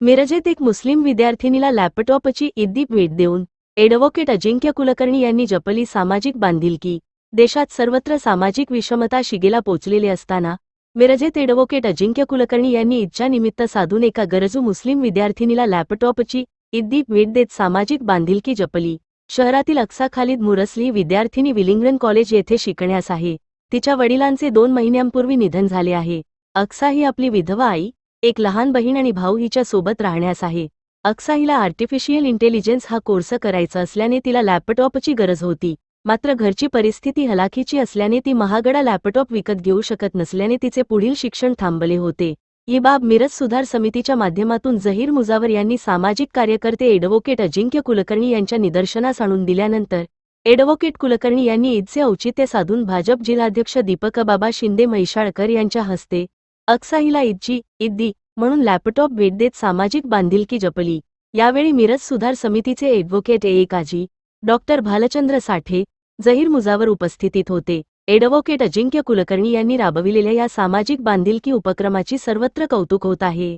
मिरजेत एक मुस्लिम विद्यार्थिनीला लॅपटॉपची ईदी भेट देऊन एडव्होकेट अजिंक्य कुलकर्णी यांनी जपली सामाजिक बांधिलकी. देशात सर्वत्र सामाजिक विषमता शिगेला पोचलेली असताना मिरजेत एडव्होकेट अजिंक्य कुलकर्णी यांनी ईदच्या निमित्त साधून एका गरजू मुस्लिम विद्यार्थिनीला लॅपटॉपची ईदी भेट देत सामाजिक बांधिलकी जपली. शहरातील अक्सा खालिद मुरसली विद्यार्थिनी विलिंग्रन कॉलेज येथे शिकण्यास आहे. तिच्या वडिलांचे दोन महिन्यांपूर्वी निधन झाले आहे. अक्सा ही आपली विधवा आई एक लहान बहीण आणि भाऊ हिच्या सोबत राहण्यास आहे. अक्सा हिला आर्टिफिशियल इंटेलिजन्स हा कोर्स करायचा असल्याने तिला लॅपटॉपची गरज होती. मात्र घरची परिस्थिती हलाखीची असल्याने ती महागडा लॅपटॉप विकत घेऊ शकत नसल्याने तिचे पुढील शिक्षण थांबले होते. ही बाब मिरज सुधार समितीच्या माध्यमातून जहीर मुजावर यांनी सामाजिक कार्यकर्ते एडव्होकेट अजिंक्य कुलकर्णी यांच्या निदर्शनास आणून दिल्यानंतर एडव्होकेट कुलकर्णी यांनी ईदचे औचित्य साधून भाजप जिल्हाध्यक्ष दीपकबाबा शिंदे म्हैसाळकर यांच्या हस्ते अक्साहीला इज्जी इद्दी म्हणून लॅपटॉप भेट देत सामाजिक बांधिलकी जपली. यावेळी मिरज सुधार समितीचे advocate A. Kazi doctor Bhalchandra Sathe Zaheer Mujawar उपस्थितीत होते. ॲडव्होकेट अजिंक्य कुलकर्णी यांनी राबविलेल्या या सामाजिक बांधिलकी उपक्रमाची सर्वत्र कौतुक होत आहे.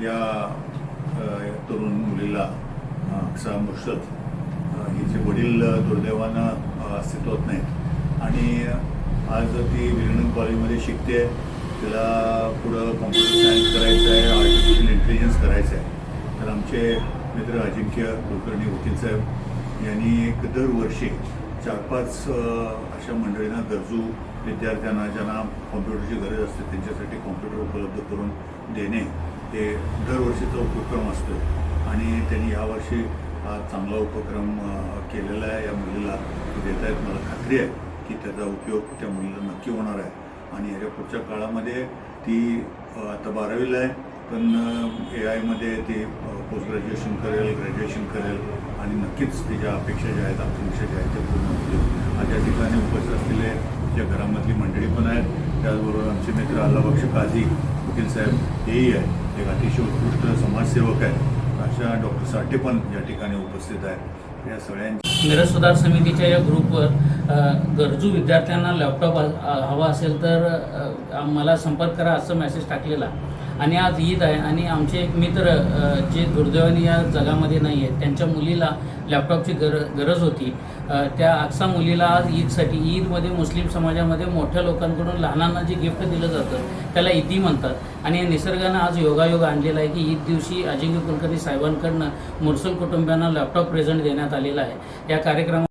या तरुण मुलीला अ, मुर्शद हिचे वडील दुर्दैवानं अस्तित्वात नाहीत. आणि आज ती विलिंग्डन कॉलेजमध्ये शिकते तिला पुढं कॉम्प्युटर सायन्स करायचं आहे आर्टिफिशियल इंटेलिजन्स करायचं आहे. तर आमचे मित्र अजिंक्य कुलकर्णी वकील साहेब यांनी एक दरवर्षी चार पाच अशा मंडळींना गरजू विद्यार्थ्यांना ज्यांना कॉम्प्युटरची गरज असते त्यांच्यासाठी कॉम्प्युटर उपलब्ध करून देणे हे दरवर्षीचा उपक्रम असतो. आणि त्यांनी यावर्षी हा चांगला उपक्रम केलेला आहे. या मुलीला देत आहेत मला खात्री आहे की त्याचा उपयोग त्या मुलीला नक्की होणार आहे. आणि ह्याच्या पुढच्या काळामध्ये ती आता बारावीला आहे पण ए आयमध्ये ती पोस्ट ग्रॅज्युएशन करेल ग्रॅज्युएशन करेल आणि नक्कीच तिच्या अपेक्षा ज्या आहेत आकांक्षा ज्या आहेत त्या पूर्ण होतील. आज या ठिकाणी उपस्थित असलेले ज्या घरामधली मंडळी पण आहेत त्याचबरोबर आमचे मित्र अल्लाबक्ष काझी वकील साहेब हेही आहेत. एक अतिशय उत्कृष्ट समाजसेवक आहेत. अशा डॉक्टर साठे पण या ठिकाणी उपस्थित आहेत. या सगळ्यांची मिरज सुधार समितीच्या या ग्रुपवर गरजू विद्यार्थ्यांना लॅपटॉप हवा असेल तर मला संपर्क करा असं मेसेज टाकलेला. आणि आज ईद आहे आणि आमचे एक मित्र जे दुर्दैवाने या जगामध्ये नाही आहेत त्यांच्या मुलीला लॅपटॉपची गर गरज होती. त्या अक्सा मुलीला आज ईदसाठी ईदमध्ये मुस्लिम समाजामध्ये मोठ्या लोकांकडून लहानांना जे गिफ्ट दिलं जातं त्याला ईदी म्हणतात. आणि निसर्गानं आज योगायोग आणलेला आहे की ईद दिवशी अजिंक्य कुलकर्णी साहेबांकडनं मुरसल कुटुंबियांना लॅपटॉप प्रेझेंट देण्यात आलेला आहे. या कार्यक्रमात